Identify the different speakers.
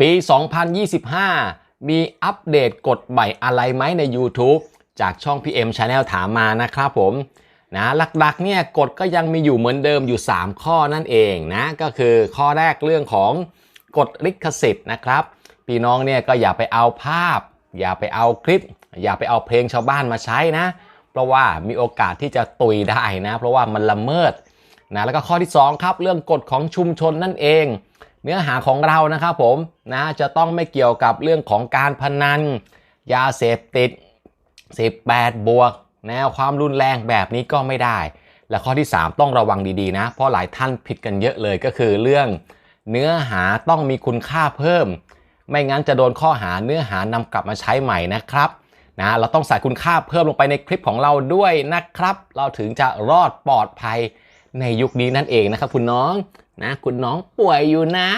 Speaker 1: ปี 2025 มีอัปเดตกฎใหม่อะไรไหมใน YouTube จากช่อง PM Channel ถามมานะครับผมนะหลักๆเนี่ยกฎก็ยังมีอยู่เหมือนเดิมอยู่ 3 ข้อนั่นเองนะก็คือข้อแรกเรื่องของกฎลิขสิทธิ์นะครับพี่น้องเนี่ยก็อย่าไปเอาภาพ อย่าไปเอาคลิป อย่าไปเอาเพลงชาวบ้านมาใช้นะ เพราะว่ามีโอกาสที่จะตุยได้นะ เพราะว่ามันละเมิดนะแล้วก็ข้อที่ 2 ครับ เรื่องกฎของชุมชนนั่นเอง เนื้อหาของเรานะครับผมนะจะต้องไม่เกี่ยวกับเรื่องของการพนัน ยาเสพติด 18 บวกแนวความรุนแรงแบบนี้ก็ไม่ได้ และข้อที่ 3 ต้องระวังดีๆนะ เพราะหลายท่านผิดกันเยอะเลยก็คือเรื่องเนื้อหาต้องมีคุณค่าเพิ่ม ไม่งั้นจะโดนข้อหาเนื้อหานำกลับมาใช้ใหม่นะครับนะเราต้องใส่คุณค่าเพิ่มลงไปในคลิปของเราด้วยนะครับ เราถึงจะรอดปลอดภัยในยุคนี้นั่นเองนะครับคุณน้อง นะ คุณน้องป่วยอยู่นะ